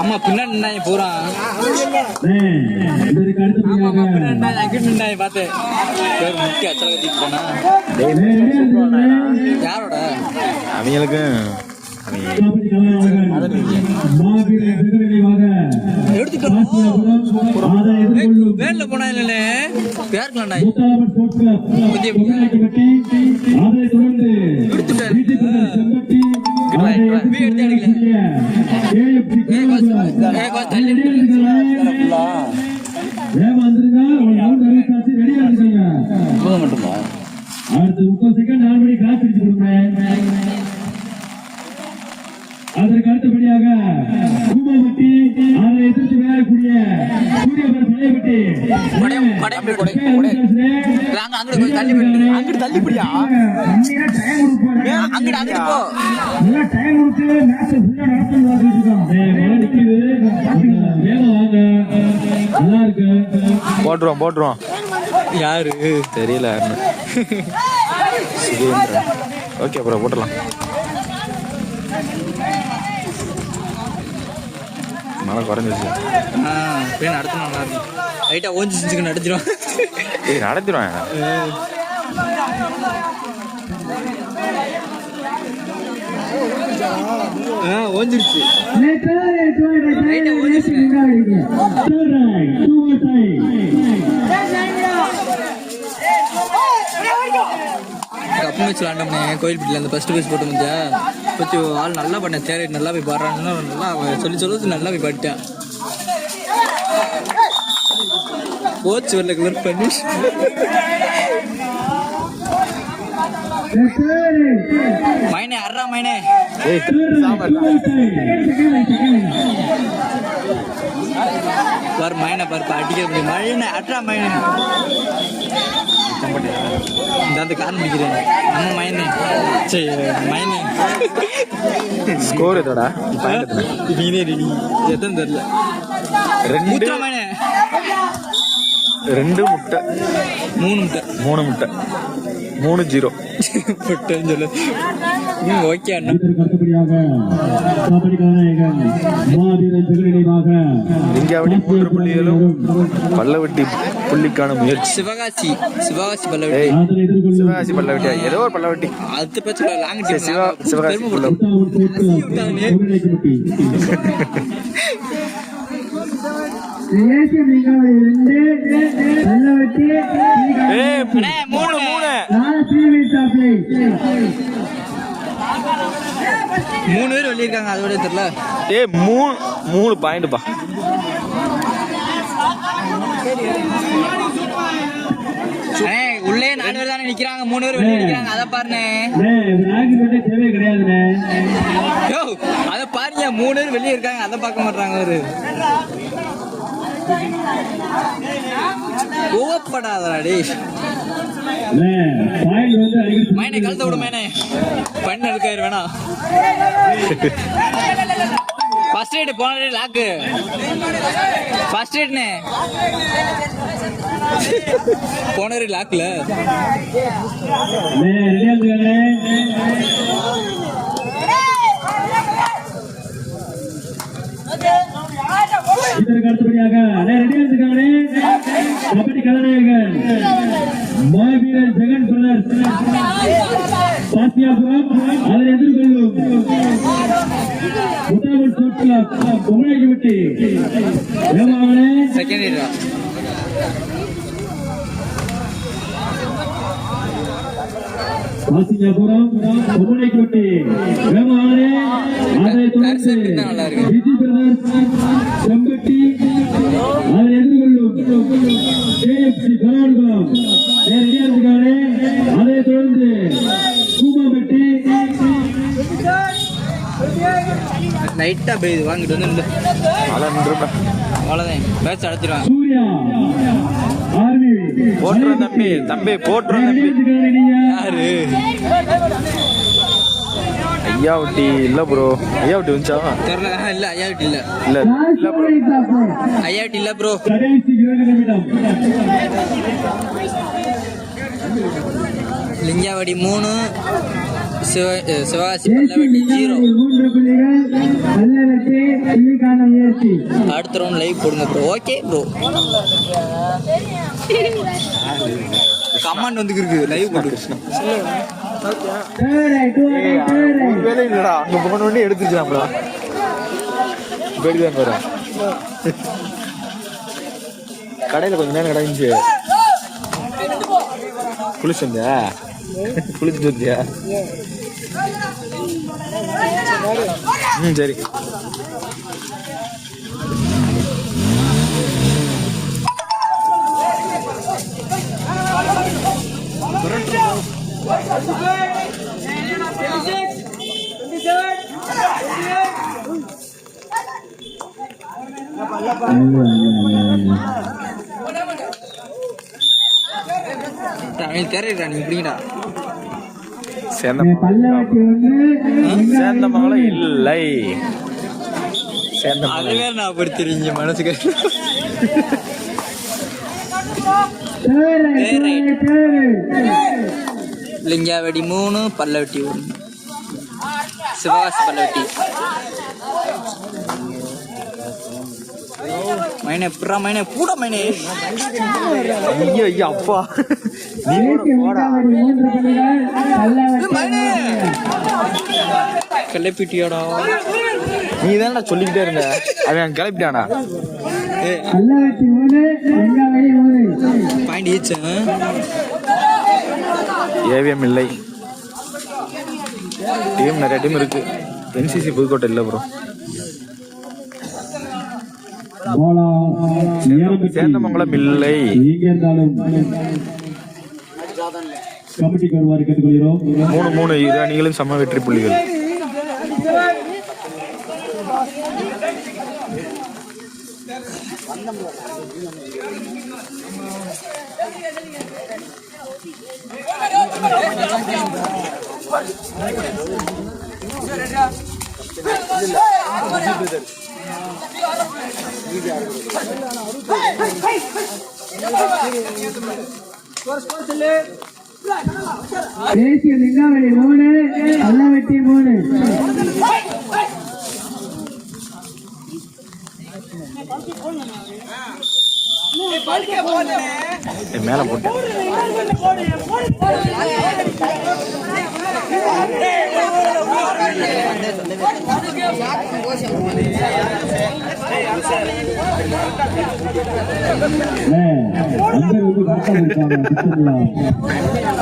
அம்மா பின்னாடி போறான் நின்னாங்க பார்த்தேன் சரி, முக்கிய அச்சல கட்டிட்டு போனா. யாரோட? அவங்களுக்கு வேன்ல போனா இல்ல பேருக்கலாம்டா. மட்டுமா அடுத்து முப்பது செகண்ட் நாலு மணி பிடிச்சு கொடுங்க அதற்கு அடுத்தபடியாக கும்பவட்டி அதை எதிர்த்து விளையாடக்கூடிய சூரியபுரம் பழையப்பட்டி கொடை- கொடை அப்படி கொடை, கொடை. அங்க அங்கிட்டு கொஞ்சம் தள்ளி போயிடு. அங்கிட்டு தள்ளி போடியா? அங்கிட்டு அங்கிட்டு போ. டைம் கொடுத்து மேட்ச் ஃபுல்லா நிக்குது. வேகம் வாங்க. நல்லா இருக்கு. போட்டுருவோம் போட்டுருவோம். யாரு? தெரியல சுகேந்திரன். ஓகே அப்புறம் போட்டுடலாம். மழை குறைஞ்சிச்சு ஆ போய் நடத்தணும் நல்லா இருக்கும் லைட்டா ஓஞ்சி செஞ்சுக்கு நடத்திடும் ஏய் நடத்திடுவேன் ஆ. ஓஞ்சிருச்சு. கப்பு மேட்ச் விளாண்டோம்னே கோயில்பட்டியில் அந்த ஃபர்ஸ்ட் பேஸ் போட்டு முடிஞ்சா கொஞ்சம் ஆள் நல்லா பண்ணேன் தேரை நல்லா போய் பாடுறான்னு நல்லா அவன் சொல்லி சொல்லி நல்லா போய் பாடிட்டான் கோச் வரல கலர் பண்ணி. மைனே அறா மைனே. பாரு மைனை பாரு பா, அடிக்க முடியும். மைனை அட்ரா மைனே. இந்த அந்த காரணம் பிடிக்கிறேன் நம்ம மைனே. சரி மைனே. ஸ்கோர் எதோடா? நீனே ரெடி எத்தனை தெரியல ரெண்டு மைனே? ரெண்டு முட்டை. மூணு முட்டை. மூணு முட்டை. மூணு ஜீரோ. முட்டைன்னு சொல்லு. ஓகே அண்ணா. லிங்காவடி மூன்று புள்ளிகளும் பல்லவட்டி புள்ளிக்கான முயற்சி. சிவகாசி சிவகாசி பல்லவி ஏய் அதனை எதிர்கொள்ளும் சிவகாசி பல்லவட்டியா ஏதோ ஒரு பல்லவட்டி. அடுத்த பேச்சு லாங் சிவா- சிவகாசி மூணு மூணு. மூணு. பேர் வெளியிருக்காங்க அதோட தெரியல. ஏய் மூணு மூணு பாயிண்ட்ப்பா அண்ணே உள்ளே நாலு பேர் தானே நிக்கிறாங்க மூணு பேர் வெளியே நிக்கிறாங்க அதை பாருண்ணே. தேவை கிடையாதுண்ணே. யோ அதை பாருங்க மூணு பேர் வெளியே இருக்காங்க அதை பார்க்க மாட்டாங்க ஒரு கோவப்படாதடா டேய். மைனே கழுத்த விடு மைனே. பண்ண இருக்காரு வேணா ஃபர்ஸ்ட் எய்ட் போன லாக்கு ஃபர்ஸ்ட் எய்ட்னே போன லாக்ல அண்ணே, ரெடியா இதற்கு அடுத்தபடியாக அண்ணே, ரெடியா இருக்கானே கபடி கலாநாயகன் மாவீரர் ஜெகன் பிரதர் பாத்தியாபுரம் அதை எதிர்கொள்ளும். முத்தாமல் செகண்ட் எய்டா பாத்தியாபுரம் பொங்கலாக்கிவிட்டு ஏமாவனே அதை தொடர்ந்து விஜய் பிரதர்ஸ் செம்பட்டி அதை எதிர்கொள்ளும் கேஎஃப்சி கர்நாடகம் லைட்டா பெய்யுது வாங்கிட்டு வந்து நின்றுப்பா. அவ்வளோதான் சூர்யா ஆர்மி. போட்டுறேன் தம்பி. தம்பி போட்டுறேன் தம்பி. யாரு? ஐயா ஒட்டி இல்ல ப்ரோ ஐயா ஒட்டி வந்துச்சா? தெரியல. இல்ல ஐயா இல்ல. இல்ல இல்ல ப்ரோ ஐயா இல்ல ப்ரோ கடைசி இருபது நிமிடம் லிங்காவடி மூணு சிவ சிவகாசி ஜீரோ. முயற்சி அடுத்த ரவுண்ட் லைவ் போடுங்க ப்ரோ ஓகே ப்ரோ கமாண்ட் வந்து இருக்கு லைவ் போட்டு வேலை இல்லடா அங்க போன உடனே ப்ரோ போயிட்டு பாரு கடையில கொஞ்ச நேரம் கிடந்துச்சு. குளிச்சிருந்தியா குளிச்சுட்டு வந்தியா ம் சரி. தமிழ் தெரியல நீ இப்படிங்கடா ஒன்று சேர்ந்தமங்கலம் இல்லை. சேர்ந்த அது வேற நான் அப்படி தெரிஞ்ச மனசுக்கு. லிங்காவடி மூணு பல்லவட்டி ஒன்று. சிவகாசி பல்லவட்டி. மைனே புறா மைனே பூட மைனே. ஐயோ ஐயோ அப்பா. கிளப்பிட்டியாடா நீ தானடா சொல்லிக்கிட்டே இருந்த. அவன் கிளப்பிட்டானா பாயிண்ட் ஏவிஎம் இல்லை. டீம் நிறைய டீம் இருக்கு. என்சிசி புதுக்கோட்டை இல்லை ப்ரோ சேந்தமங்கலம் இல்லை. மூணு மூணு இரு அணிகளும் சம வெற்றி புள்ளிகள். தேசிய லிங்காவளி மூணு மூணு மேல போட்டு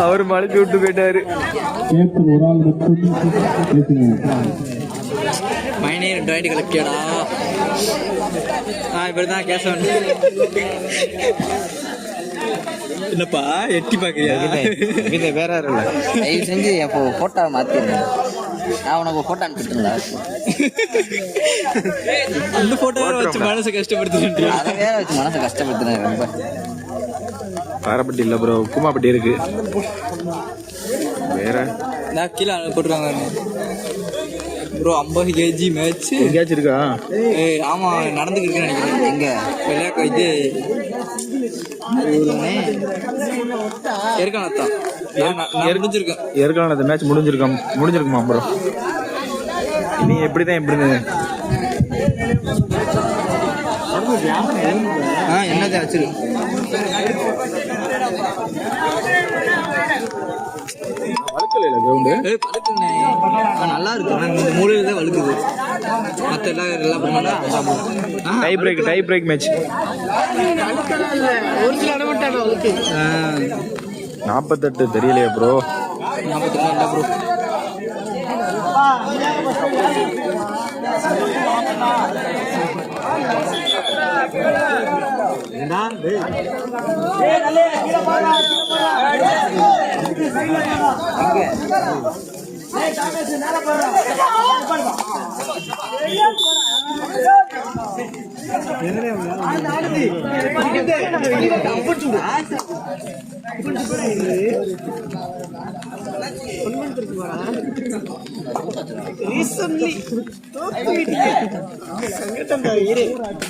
அவர் மலைச்சு விட்டு போயிட்டாரு. கேப்டன் ஒரு ஆள் மட்டும் பேசுங்க மைனே ஆ இப்படி தான் கேசவன். என்னப்பா எட்டி பாக்குறியா? இது வேற இல்ல. தயவு செஞ்சு அப்போ போட்டோ மாத்திருந்தேன் நான் உனக்கு போட்டோ அனுப்பிட்டுங்களா அந்த போட்டோ வச்சு மனசு கஷ்டப்படுத்துறேன் அதை வேற வச்சு மனசை கஷ்டப்படுத்துறேன் ரொம்ப. காரப்பட்டி இல்ல ப்ரோ உப்புமாப்பட்டி இருக்கு. வேற? நான் கீழே போட்டுருவாங்க ப்ரோ ஐம்பது கேஜி மேட்ச் எங்கேயாச்சும் இருக்கா? ஏய் ஆமா நடந்துக்கிட்டு நினைக்கிறேன். எங்க? விளையாக்க இது. நான் முடிஞ்சிருக்கேன். ஏற்கனவே அந்த மேட்ச் முடிஞ்சிருக்காம் முடிஞ்சிருக்குமா ப்ரோ நீ எப்படிதான் எப்படி ஆ என்னதான் வளர்க்கல கிரவுண்டு நல்லா இருக்கு. ஆனா இந்த மூலையில தான் வழுக்குது. மற்ற எல்லா எல்லா பண்ணா tie break tie break match நாற்பத்தெட்டு தெரியலையே ப்ரோ நாற்பத்தி இல்லை என்ன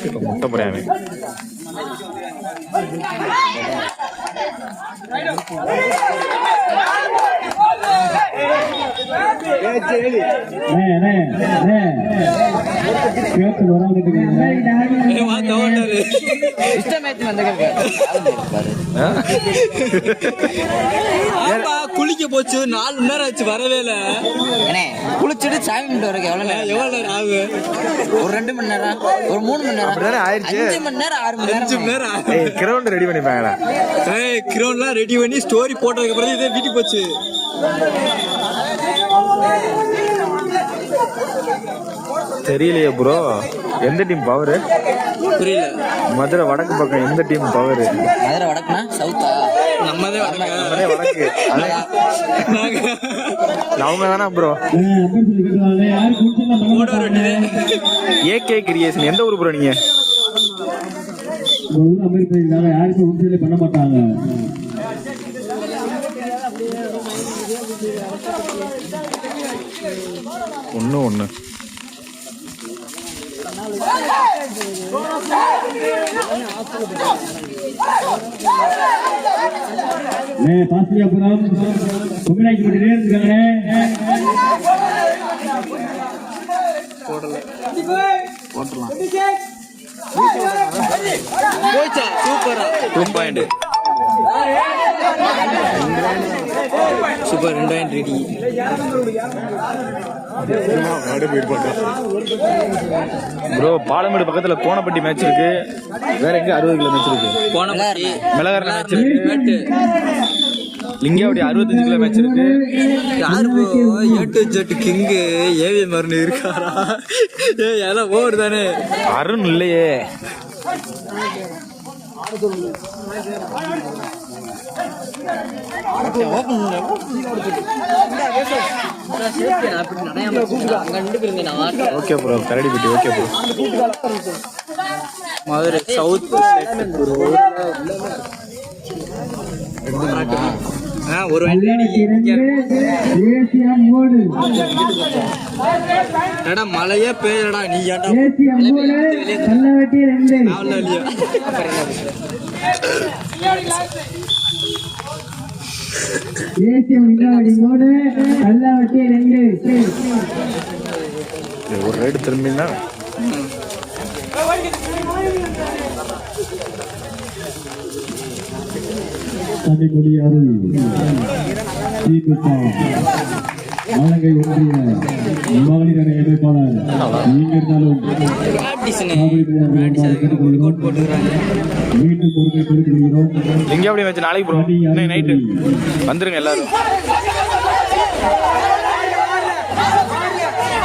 இப்போ முட்டை போடாமே அண்ணே அண்ணே குளிக்க போச்சு நாலு மணி நேரம் ஆச்சு வரவே இல்லை குளிச்சுட்டு சாமி கும்பிட்டு வரக்கு எவ்வளோ நேரம் எவ்வளவு நேரம் ஆகும் ஒரு ரெண்டு மணி நேரம் ஒரு மூணு மணி நேரம் ஆயிடுச்சு. அஞ்சு மணி நேரம் ஆறு மணி அஞ்சு மணி நேரம் கிரவுண்ட் ரெடி பண்ணிப்பாங்களா ஏய் கிரவுண்ட்லாம் ரெடி பண்ணி ஸ்டோரி போட்டதுக்கு அப்புறம் இதே வீட்டுக்கு போச்சு தெரியலையே ப்ரோ எந்த டீம் பவர் புரியல. மதுரை வடக்கு பக்கம் எந்த டீம் பவர் மதுரை வடக்குனா சவுத்தா நம்மதே வடக்க. வடக்கு. அவங்க தானே ப்ரோ ஏகே கிரியேஷன் எந்த ஊர் ப்ரோ நீங்க? யாருக்கும் பண்ண மாட்டாங்க. ஒன்று ஒன்று ஏ பாஸ்திரியாபுரம் பொங்கலாக்கி போட்டு இருக்காங்களே போச்சா சூப்பரா டூ பாயிண்ட் சூப்பர் ரெண்டாயிரம் ரெடி ப்ரோ பாலமேடு பக்கத்துல கோணப்பட்டி மேட்ச் இருக்கு. வேற எங்க அறுபது கிலோ மேட்ச் இருக்கு? போன பட்டி மிளகார மேட்ச் இருக்கு மேட்டு லிங்காவடி அறுபத்தஞ்சு கிலோ மேட்ச் இருக்கு. யாரு bro A to Z king AV மருந்து இருக்காரா? ஏ எல்லாம் ஓவர் தானே. அருண் இல்லையே. Okay bro Karadipatti okay bro Madurai south ஒரு மூணு எடா மழையே பெய்யடா நீ ஏசியா ரெண்டு ஏசியம் வில்லாவடி மூணு கல்லவட்டி ரெண்டு. இது ஒரு ரைடு திரும்பினா? அருள் தீபுத்தா ஆலங்கை ஒன்றிய மகளிர் அணி அமைப்பாளர் நீங்க இருந்தாலும் பிராக்டிஸ்னு எங்கே எப்படி வச்சு நாளைக்கு ப்ரோ இன்னைக்கு நைட்டு வந்துருங்க எல்லாரும்.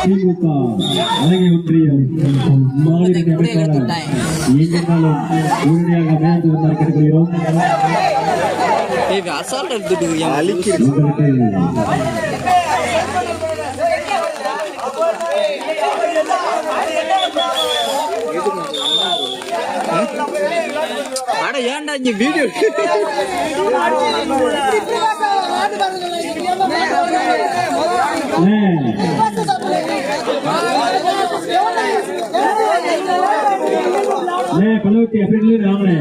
திமுக அழகை அமைப்பாளர் உடனடியாக எடுத்துட்டு உங்களுக்கு அட ஏன்டா இங்க வீடியோ லே பல்லவட்டி அப்படின்னு ராமனே.